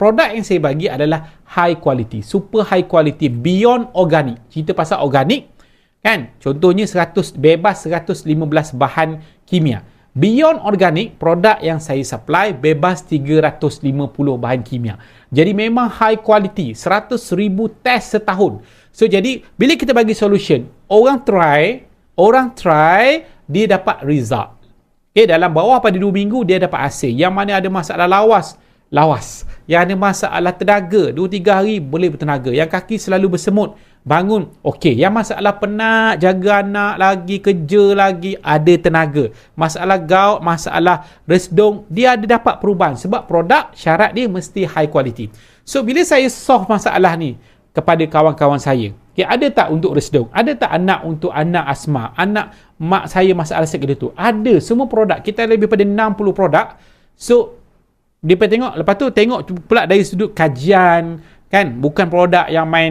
produk yang saya bagi adalah high quality super high quality beyond organic. Cerita pasal organic kan? Contohnya 100 bebas 115 bahan kimia. Beyond organic produk yang saya supply bebas 350 bahan kimia. Jadi memang high quality 100,000 test setahun. So jadi bila kita bagi solution orang try orang try dia dapat result. Okay, dalam bawah pada 2 minggu dia dapat hasil. Yang mana ada masalah lawas lawas. Yang ada masalah tenaga, 2-3 hari boleh bertenaga. Yang kaki selalu bersemut, bangun, okey. Yang masalah penat, jaga anak lagi, kerja lagi, ada tenaga. Masalah gout, masalah resdung, dia ada dapat perubahan. Sebab produk syarat dia mesti high quality. So, bila saya solve masalah ni kepada kawan-kawan saya, okay, ada tak untuk resdung? Ada tak anak untuk anak asma? Anak mak saya masalah sakit tu? Ada. Semua produk. Kita lebih pada 60 produk. So, dia tengok lepas tu tengok pula dari sudut kajian kan? Bukan produk yang main